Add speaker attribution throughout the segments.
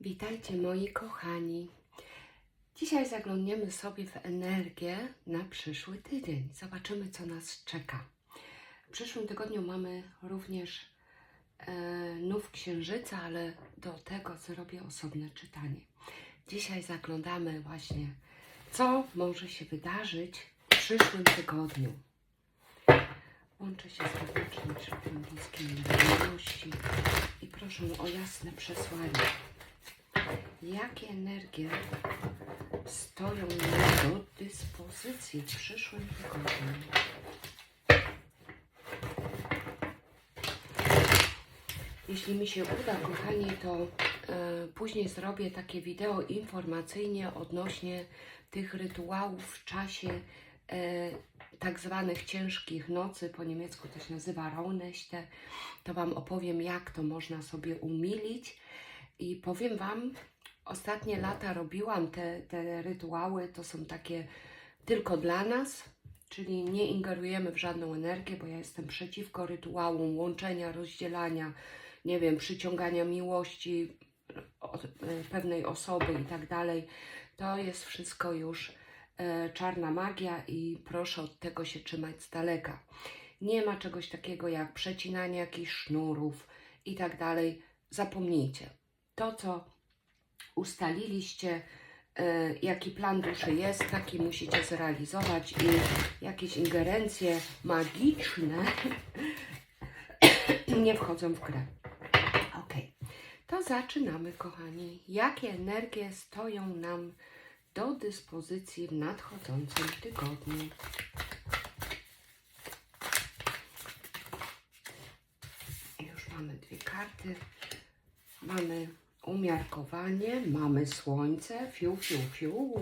Speaker 1: Witajcie moi kochani. Dzisiaj zaglądniemy sobie w energię na przyszły tydzień. Zobaczymy, co nas czeka. W przyszłym tygodniu mamy również e, nów księżyca, ale do tego zrobię osobne czytanie. Dzisiaj zaglądamy właśnie, co może się wydarzyć w przyszłym tygodniu. Łączę się z wewnętrznym światem bliskim miłości i proszę o jasne przesłanie. Jakie energie stoją nam do dyspozycji w przyszłym tygodniu? Jeśli mi się uda, kochani, to e, później zrobię takie wideo informacyjnie odnośnie tych rytuałów w czasie e, tak zwanych ciężkich nocy, po niemiecku to się nazywa Rauhnächte. To Wam opowiem, jak to można sobie umilić. I powiem Wam, ostatnie lata robiłam te, te rytuały, to są takie tylko dla nas, czyli nie ingerujemy w żadną energię, bo ja jestem przeciwko rytuałom łączenia, rozdzielania, nie wiem, przyciągania miłości od e, pewnej osoby i tak dalej. To jest wszystko już e, czarna magia i proszę od tego się trzymać z daleka. Nie ma czegoś takiego jak przecinanie jakichś sznurów i tak dalej. Zapomnijcie to, co ustaliliście, e, jaki plan duszy jest, taki musicie zrealizować i jakieś ingerencje magiczne nie wchodzą w grę. Ok, to zaczynamy, kochani. Jakie energie stoją nam do dyspozycji w nadchodzącym tygodniu? Już mamy dwie karty. Mamy umiarkowanie, mamy słońce, fiu, fiu, fiu.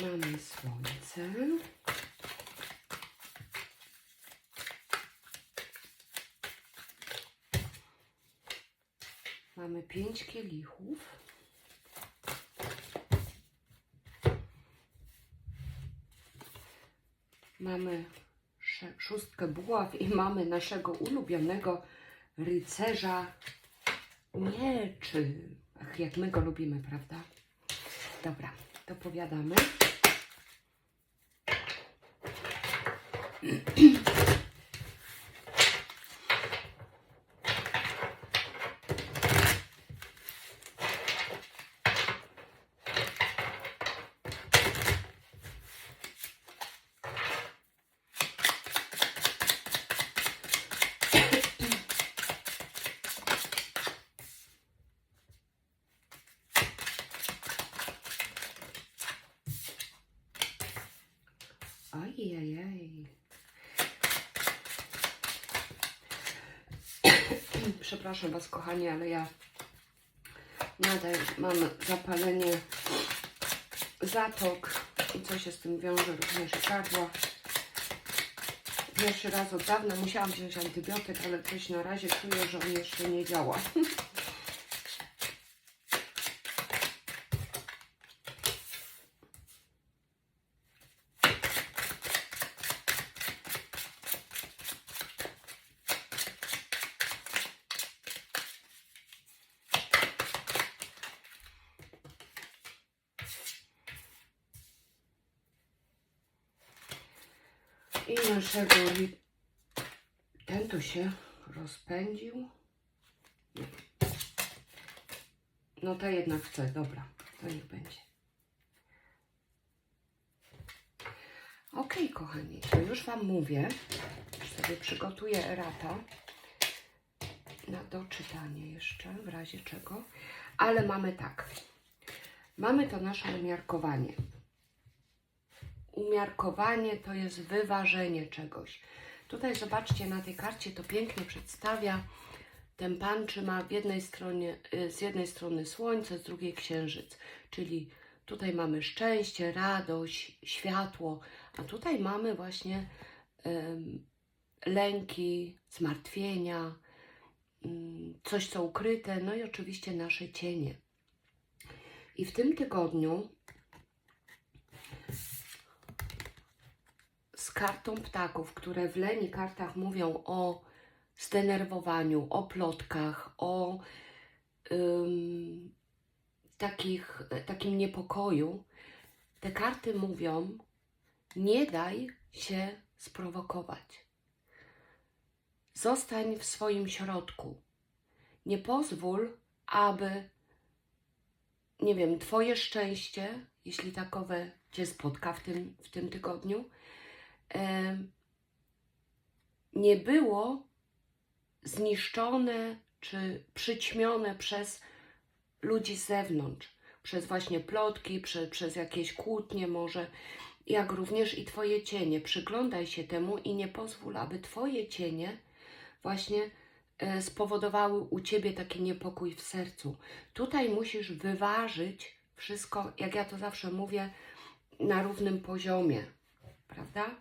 Speaker 1: Mamy słońce. Mamy pięć kielichów. Mamy szóstkę buław i mamy naszego ulubionego rycerza mieczy. Ach, jak my go lubimy, prawda? Dobra, to Przepraszam Was, kochani, ale ja nadal mam zapalenie zatok i co się z tym wiąże, również gardła. Pierwszy raz od dawna musiałam wziąć antybiotyk, ale coś na razie czuję, że on jeszcze nie działa. I naszego ten tu się rozpędził. No to jednak chcę, dobra, to niech będzie. Ok, kochani, to już Wam mówię. Sobie przygotuję erata na doczytanie jeszcze, w razie czego. Ale mamy tak. Mamy to nasze umiarkowanie. Umiarkowanie to jest wyważenie czegoś. Tutaj zobaczcie na tej karcie to pięknie przedstawia. Ten pan trzyma w jednej stronie, y, z jednej strony słońce, z drugiej księżyc. Czyli tutaj mamy szczęście, radość, światło, a tutaj mamy właśnie lęki, zmartwienia, mm, coś co ukryte, no i oczywiście nasze cienie. I w tym tygodniu z kartą ptaków, które w leni kartach mówią o zdenerwowaniu, o plotkach, o ym, takich, takim niepokoju, te karty mówią: nie daj się sprowokować. Zostań w swoim środku. Nie pozwól, aby, nie wiem, Twoje szczęście, jeśli takowe Cię spotka w tym, w tym tygodniu, nie było zniszczone czy przyćmione przez ludzi z zewnątrz, przez właśnie plotki, prze, przez jakieś kłótnie może, jak również i Twoje cienie. Przyglądaj się temu i nie pozwól, aby Twoje cienie właśnie e, spowodowały u Ciebie taki niepokój w sercu. Tutaj musisz wyważyć wszystko, jak ja to zawsze mówię, na równym poziomie, prawda?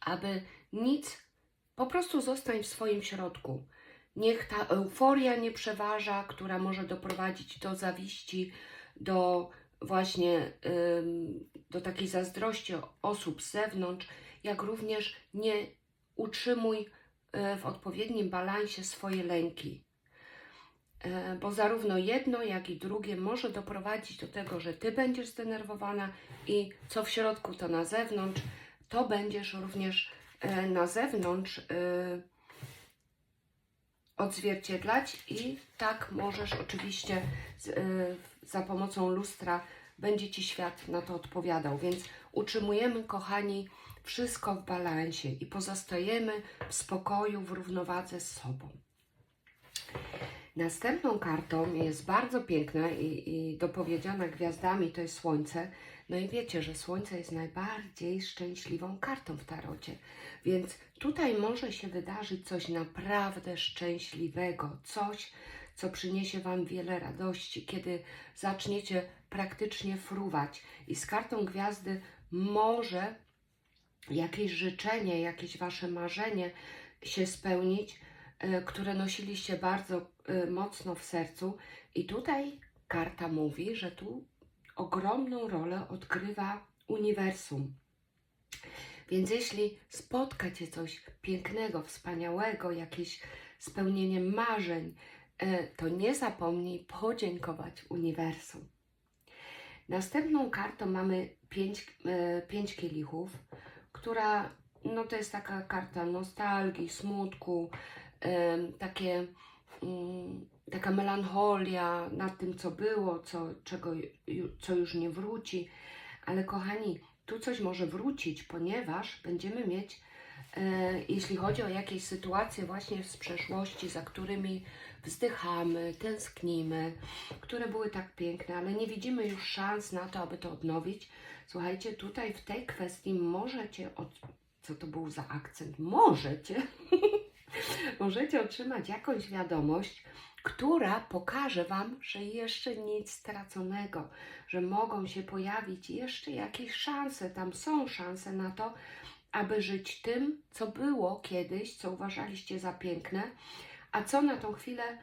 Speaker 1: Aby nic, po prostu zostań w swoim środku. Niech ta euforia nie przeważa, która może doprowadzić do zawiści, do właśnie ym, do takiej zazdrości osób z zewnątrz, jak również nie utrzymuj y, w odpowiednim balansie swoje lęki. E, Bo zarówno jedno, jak i drugie może doprowadzić do tego, że ty będziesz zdenerwowana i co w środku, to na zewnątrz, to będziesz również e, na zewnątrz e, odzwierciedlać i tak możesz oczywiście za pomocą lustra będzie Ci świat na to odpowiadał. Więc utrzymujemy, kochani, wszystko w balansie i pozostajemy w spokoju, w równowadze z sobą. Następną kartą jest bardzo piękna i, i dopowiedziana gwiazdami, to jest Słońce. No i wiecie, że Słońce jest najbardziej szczęśliwą kartą w tarocie. Więc tutaj może się wydarzyć coś naprawdę szczęśliwego, coś, co przyniesie Wam wiele radości, kiedy zaczniecie praktycznie fruwać. I z kartą gwiazdy może jakieś życzenie, jakieś Wasze marzenie się spełnić, e, które nosiliście bardzo mocno w sercu. I tutaj karta mówi, że tu ogromną rolę odgrywa uniwersum. Więc jeśli spotka Cię coś pięknego, wspaniałego, jakieś spełnienie marzeń, e, to nie zapomnij podziękować uniwersum. Następną kartą mamy pięć, e, pięć kielichów, która no to jest taka karta nostalgii, smutku, takie, taka melancholia nad tym, co było, co, czego, co już nie wróci. Ale kochani, tu coś może wrócić, ponieważ będziemy mieć, e, jeśli chodzi o jakieś sytuacje właśnie z przeszłości, za którymi wzdychamy, tęsknimy, które były tak piękne, ale nie widzimy już szans na to, aby to odnowić. Słuchajcie, tutaj w tej kwestii możecie, od... co to był za akcent? Możecie, możecie otrzymać jakąś wiadomość, która pokaże Wam, że jeszcze nic straconego, że mogą się pojawić jeszcze jakieś szanse, tam są szanse na to, aby żyć tym, co było kiedyś, co uważaliście za piękne, a co na tą chwilę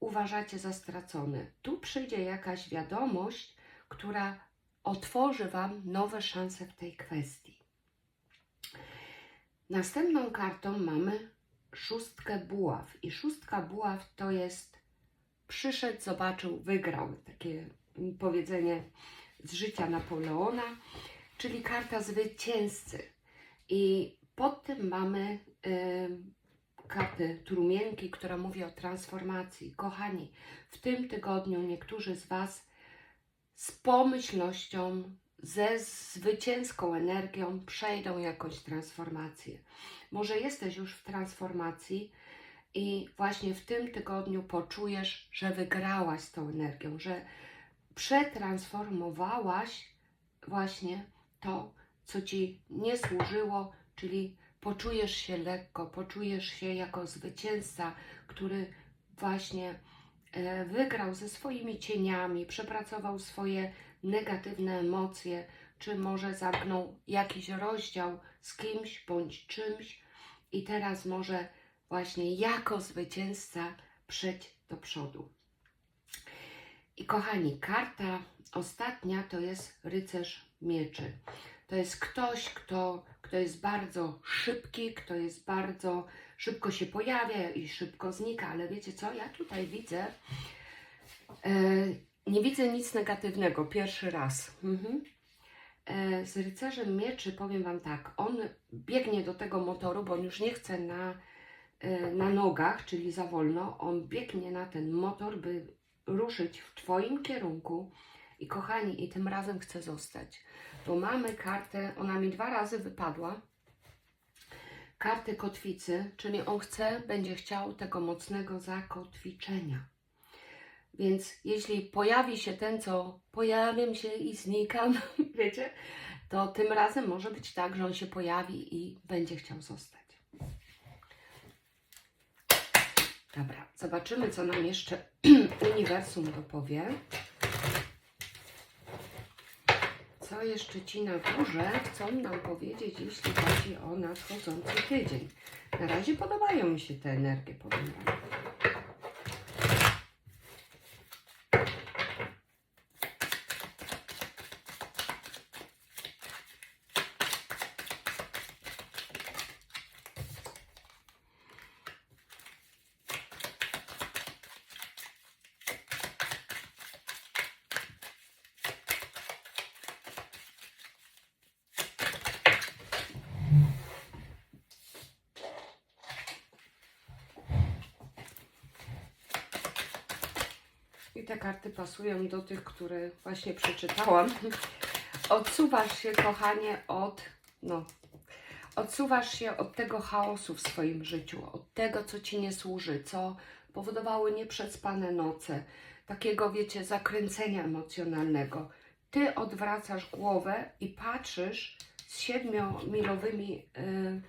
Speaker 1: uważacie za stracone. Tu przyjdzie jakaś wiadomość, która otworzy Wam nowe szanse w tej kwestii. Następną kartą mamy szóstkę buław. I szóstka buław to jest przyszedł, zobaczył, wygrał. Takie powiedzenie z życia Napoleona, czyli karta zwycięzcy. I pod tym mamy em, kartę trumienki, która mówi o transformacji. Kochani, w tym tygodniu niektórzy z Was z pomyślnością, ze zwycięską energią przejdą jakąś transformację. Może jesteś już w transformacji i właśnie w tym tygodniu poczujesz, że wygrałaś z tą energią, że przetransformowałaś właśnie to, co ci nie służyło, czyli poczujesz się lekko, poczujesz się jako zwycięzca, który właśnie e, wygrał ze swoimi cieniami, przepracował swoje negatywne emocje, czy może zamknął jakiś rozdział z kimś bądź czymś i teraz może właśnie jako zwycięzca przejść do przodu. I kochani, karta ostatnia to jest rycerz mieczy. To jest ktoś, kto, kto jest bardzo szybki, kto jest bardzo szybko się pojawia i szybko znika, ale wiecie co, ja tutaj widzę, e, nie widzę nic negatywnego, pierwszy raz. Mhm. E, z rycerzem mieczy powiem Wam tak, on biegnie do tego motoru, bo on już nie chce na, e, na nogach, czyli za wolno, on biegnie na ten motor, by ruszyć w Twoim kierunku i kochani, i tym razem chce zostać. Bo mamy kartę, ona mi dwa razy wypadła, kartę kotwicy, czyli on chce, będzie chciał tego mocnego zakotwiczenia. Więc jeśli pojawi się ten, co pojawiam się i znikam, wiecie, to tym razem może być tak, że on się pojawi i będzie chciał zostać. Dobra, zobaczymy, co nam jeszcze uniwersum dopowie. Co jeszcze ci na górze chcą nam powiedzieć, jeśli chodzi o nadchodzący tydzień? Na razie podobają mi się te energie, powiem Wam. Te karty pasują do tych, które właśnie przeczytałam. Odsuwasz się, kochanie, od. No, odsuwasz się od tego chaosu w swoim życiu, od tego, co ci nie służy, co powodowało nieprzespane noce, takiego, wiecie, zakręcenia emocjonalnego. Ty odwracasz głowę i patrzysz z siedmiomilowymi y,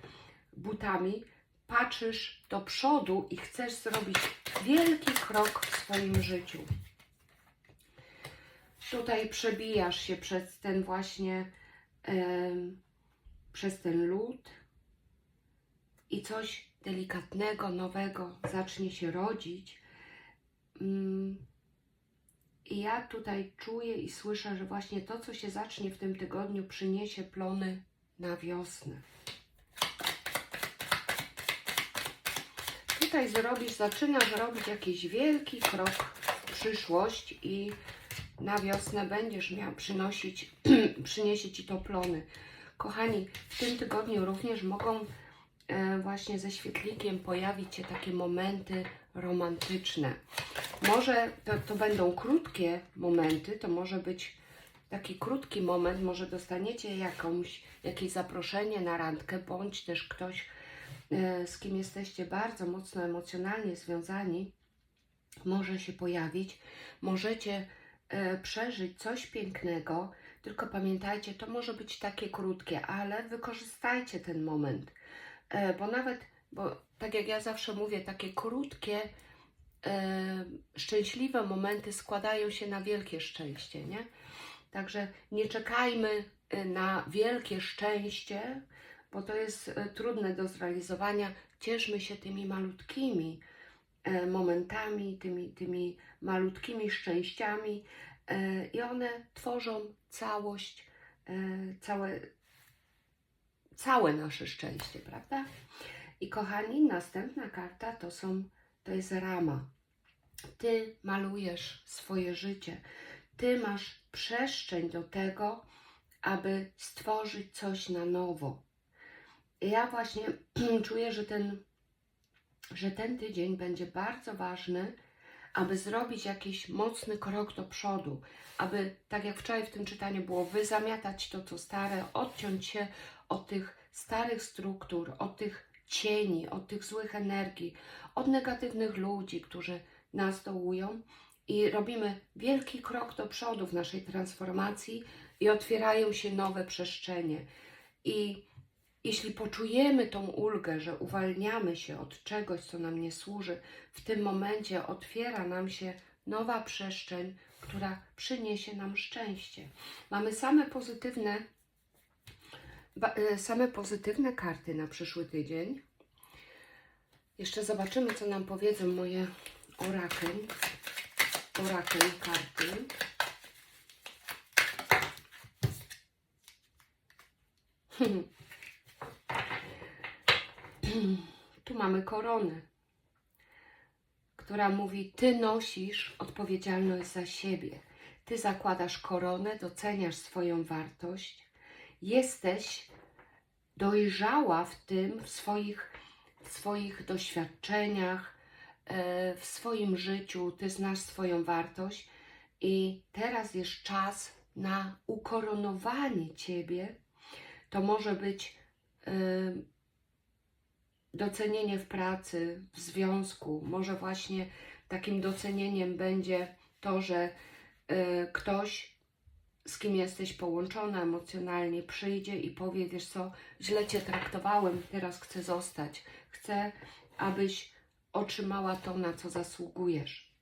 Speaker 1: butami, patrzysz do przodu i chcesz zrobić wielki krok w swoim życiu. Tutaj przebijasz się przez ten właśnie, em, przez ten lód i coś delikatnego, nowego zacznie się rodzić. Mm, I ja tutaj czuję i słyszę, że właśnie to, co się zacznie w tym tygodniu, przyniesie plony na wiosnę. Tutaj zrobisz, zaczynasz robić jakiś wielki krok w przyszłość i na wiosnę będziesz miał przynosić, przyniesie Ci to plony. Kochani, w tym tygodniu również mogą e, właśnie ze świetlikiem pojawić się takie momenty romantyczne. Może to, to będą krótkie momenty, to może być taki krótki moment, może dostaniecie jakąś, jakieś zaproszenie na randkę, bądź też ktoś, e, z kim jesteście bardzo mocno emocjonalnie związani, może się pojawić. Możecie przeżyć coś pięknego, tylko pamiętajcie, to może być takie krótkie, ale wykorzystajcie ten moment, e, bo nawet, bo tak jak ja zawsze mówię, takie krótkie, e, szczęśliwe momenty składają się na wielkie szczęście, nie? Także nie czekajmy e, na wielkie szczęście, bo to jest e, trudne do zrealizowania. Cieszmy się tymi malutkimi e, momentami, tymi, tymi malutkimi szczęściami e, i one tworzą całość, e, całe, całe nasze szczęście, prawda? I kochani, następna karta to są, to jest rama. Ty malujesz swoje życie. Ty masz przestrzeń do tego, aby stworzyć coś na nowo. Ja właśnie czuję, że ten, że ten tydzień będzie bardzo ważny, aby zrobić jakiś mocny krok do przodu, aby, tak jak wczoraj w tym czytaniu było, wyzamiatać to, co stare, odciąć się od tych starych struktur, od tych cieni, od tych złych energii, od negatywnych ludzi, którzy nas dołują i robimy wielki krok do przodu w naszej transformacji i otwierają się nowe przestrzenie. I jeśli poczujemy tą ulgę, że uwalniamy się od czegoś, co nam nie służy, w tym momencie otwiera nam się nowa przestrzeń, która przyniesie nam szczęście. Mamy same pozytywne, e, same pozytywne karty na przyszły tydzień. Jeszcze zobaczymy, co nam powiedzą moje orakel. Orakel karty. Tu mamy koronę, która mówi: Ty nosisz odpowiedzialność za siebie. Ty zakładasz koronę, doceniasz swoją wartość, jesteś dojrzała w tym, w swoich, w swoich doświadczeniach, e, w swoim życiu, ty znasz swoją wartość i teraz jest czas na ukoronowanie ciebie. To może być e, docenienie w pracy, w związku, może właśnie takim docenieniem będzie to, że e, ktoś z kim jesteś połączona emocjonalnie, przyjdzie i powie, wiesz co, źle Cię traktowałem, teraz chcę zostać. Chcę, abyś otrzymała to, na co zasługujesz.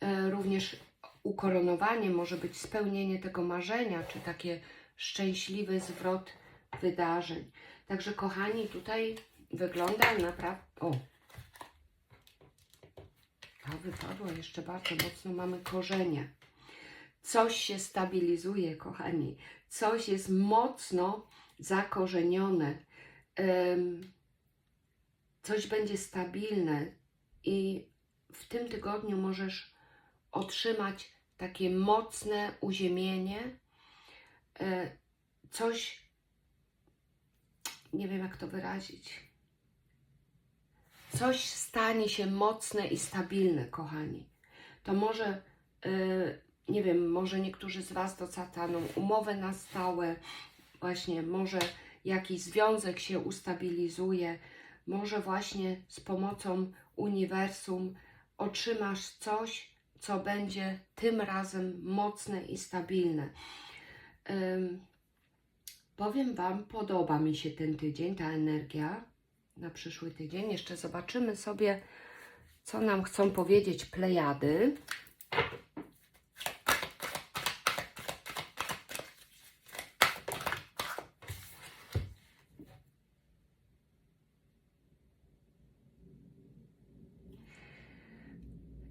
Speaker 1: E, Również ukoronowanie może być spełnienie tego marzenia, czy takie szczęśliwy zwrot wydarzeń. Także kochani, tutaj wygląda naprawdę... O! To wypadło jeszcze bardzo mocno, mamy korzenie. Coś się stabilizuje, kochani, coś jest mocno zakorzenione, coś będzie stabilne i w tym tygodniu możesz otrzymać takie mocne uziemienie, e, coś, nie wiem jak to wyrazić, coś stanie się mocne i stabilne, kochani. To może e, nie wiem, może niektórzy z Was docataną umowę na stałe, właśnie może jakiś związek się ustabilizuje, może właśnie z pomocą uniwersum otrzymasz coś, co będzie tym razem mocne i stabilne. Ym, powiem Wam, podoba mi się ten tydzień, ta energia na przyszły tydzień. Jeszcze zobaczymy sobie, co nam chcą powiedzieć plejady.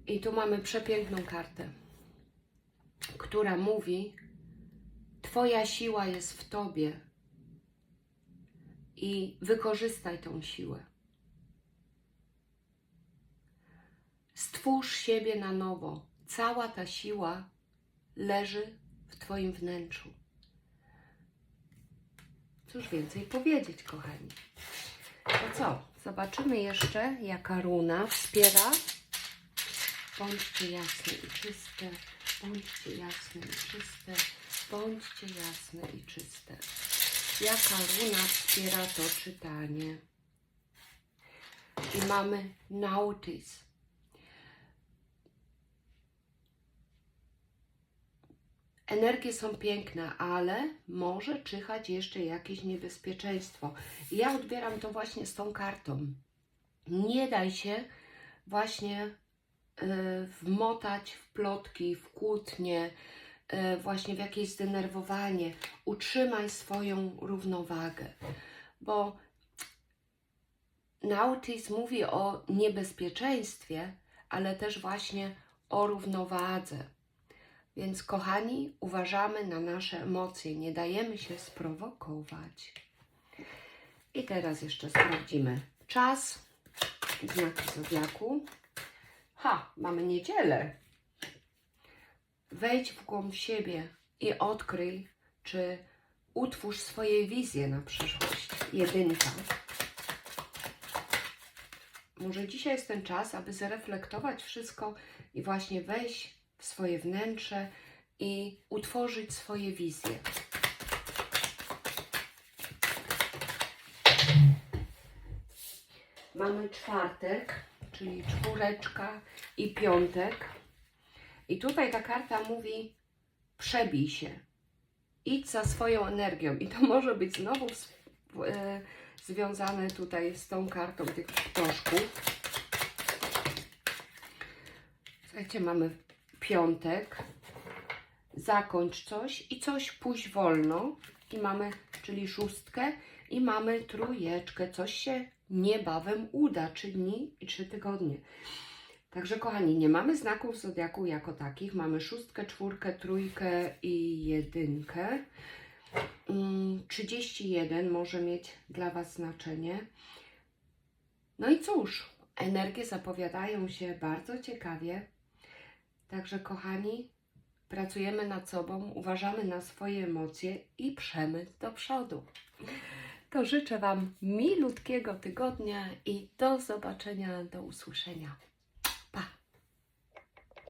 Speaker 1: I tu mamy przepiękną kartę, która mówi: Twoja siła jest w tobie i wykorzystaj tą siłę. Stwórz siebie na nowo. Cała ta siła leży w Twoim wnętrzu. Cóż więcej powiedzieć, kochani? To co? Zobaczymy jeszcze, jaka runa wspiera Bądźcie jasne i czyste, bądźcie jasne i czyste, bądźcie jasne i czyste. Jaka runa wspiera to czytanie? I mamy nautis. Energie są piękne, ale może czyhać jeszcze jakieś niebezpieczeństwo. I ja odbieram to właśnie z tą kartą. Nie daj się właśnie y, wmotać w plotki, w kłótnie, właśnie w jakieś zdenerwowanie. Utrzymaj swoją równowagę, bo Nautis mówi o niebezpieczeństwie, ale też właśnie o równowadze. Więc, kochani, uważamy na nasze emocje, nie dajemy się sprowokować. I teraz jeszcze sprawdzimy czas, znaki zodiaku. Ha, mamy niedzielę. Wejdź w głąb siebie i odkryj, czy utwórz swoje wizje na przyszłość. Jedynka. Może dzisiaj jest ten czas, aby zreflektować wszystko i właśnie wejść w swoje wnętrze i utworzyć swoje wizje. Mamy czwartek, czyli czwóreczka i piątek. I tutaj ta karta mówi: przebij się, idź za swoją energią. I to może być znowu e, związane tutaj z tą kartą tych ptoszków. Słuchajcie, mamy piątek, zakończ coś i coś pójść wolno. I mamy, czyli szóstkę, i mamy trójeczkę, coś się niebawem uda, trzy dni i trzy tygodnie. Także kochani, nie mamy znaków zodiaku jako takich. Mamy szóstkę, czwórkę, trójkę i jedynkę. Mm, 31 może mieć dla Was znaczenie. No i cóż, energie zapowiadają się bardzo ciekawie. Także, kochani, pracujemy nad sobą, uważamy na swoje emocje i przemysł do przodu. To życzę Wam milutkiego tygodnia i do zobaczenia, do usłyszenia.